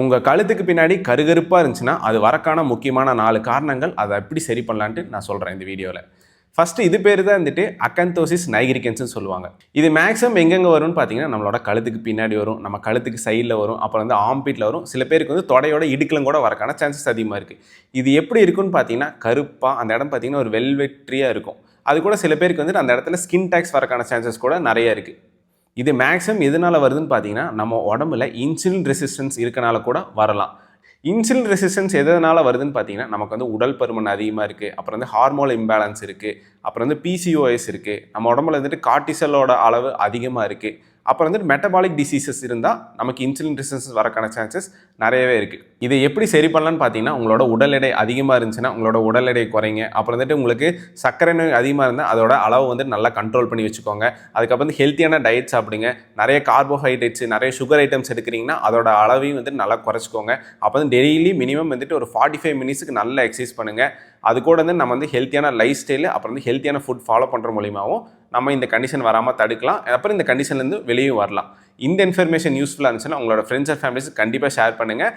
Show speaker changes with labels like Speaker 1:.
Speaker 1: உங்கள் கழுத்துக்கு பின்னாடி கருகருப்பாக இருந்துச்சுன்னா அது வரக்கான முக்கியமான நாலு காரணங்கள் அதை எப்படி சரி பண்ணலான்ட்டு நான் சொல்கிறேன் இந்த வீடியோவில் ஃபஸ்ட்டு இது பேர் தான் வந்துட்டு அக்கந்தோசிஸ் நைகிரிகன்ஸ்னு சொல்லுவாங்க. இது மேக்ஸிமம் எங்கெங்கே வரும்னு பார்த்தீங்கன்னா நம்மளோட கழுத்துக்கு பின்னாடி வரும் நம்ம கழுத்துக்கு சைடில் வரும் அப்புறம் வந்து ஆம்பீட்டில் வரும். சில பேருக்கு வந்து தொடையோட இடுக்கிலும் கூட வரக்கான சான்சஸ் அதிகமாக இருக்குது இது எப்படி இருக்குன்னு பார்த்தீங்கன்னா கருப்பாக அந்த இடம் பார்த்தீங்கன்னா ஒரு வெல்வெட்ரியாக இருக்கும். அது கூட சில பேருக்கு வந்துட்டு அந்த இடத்துல ஸ்கின் டேக்ஸ் வரக்கான சான்சஸ் கூட நிறைய இருக்குது இது மேக்ஸிமம் எதனால் வருதுன்னு பார்த்தீங்கன்னா நம்ம உடம்புல இன்சுலின் ரெசிஸ்டன்ஸ் இருக்கனால கூட வரலாம். இன்சுலின் ரெசிஸ்டன்ஸ் எதனால் வருதுன்னு பார்த்தீங்கன்னா நமக்கு வந்து உடல் பருமன் அதிகமாக இருக்குது அப்புறம் வந்து ஹார்மோன் இம்பேலன்ஸ் இருக்குது அப்புறம் வந்து பிசிஓஎஸ் இருக்குது நம்ம உடம்புல வந்துட்டு கார்டிசலோட அளவு அதிகமாக இருக்குது அப்புறம் வந்துட்டு மெட்டபாலிக் டிசீசஸ் இருந்தால் நமக்கு இன்சுலின் ரெசிஸ்டன்ஸ் வரக்கான சான்சஸ் நிறையவே இருக்குது இதை எப்படி சரி பண்ணலான்னு பார்த்தீங்கன்னா உங்களோட உடல் எடை அதிகமாக இருந்துச்சுன்னா உங்களோட உடல் எடை குறைங்க. அப்புறம் வந்துட்டு உங்களுக்கு சர்க்கரை நோய் அதிகமாக இருந்தால் அதோட அளவு வந்து நல்லா கண்ட்ரோல் பண்ணி வச்சுக்கோங்க. அதுக்கப்புறம் வந்து ஹெல்த்தியான டயட் சாப்பிடுங்க. நிறைய கார்போஹைட்ரேட்ஸ் நிறைய சுகர் ஐட்டம்ஸ் எடுக்கிறீங்கன்னா அதோட அளவையும் வந்து நல்லா குறைச்சிக்கோங்க. அப்போ வந்து டெய்லி மினிமம் வந்துட்டு ஒரு ஃபார்ட்டி ஃபைவ் மினிட்ஸுக்கு நல்லா எக்ஸசைஸ் பண்ணுங்கள் அது கூட வந்து நம்ம வந்து ஹெல்த்தியான லைஃப் ஸ்டைலு அப்புறம் வந்து ஹெல்த்தியான ஃபுட் ஃபாலோ பண்ணுற மூலியமாகவும் நம்ம இந்த கண்டிஷன் வராமல் தடுக்கலாம். அப்புறம் இந்த கண்டிஷன்லேருந்து வெளியே வரலாம். இந்த இன்ஃபர்மேஷன் யூஸ்ஃபுல்லாக இருந்துச்சுன்னா உங்களோட ஃப்ரெண்ட்ஸ் அண்ட் ஃபேமிலிஸ் கண்டிப்பாக ஷேர் பண்ணுங்கள்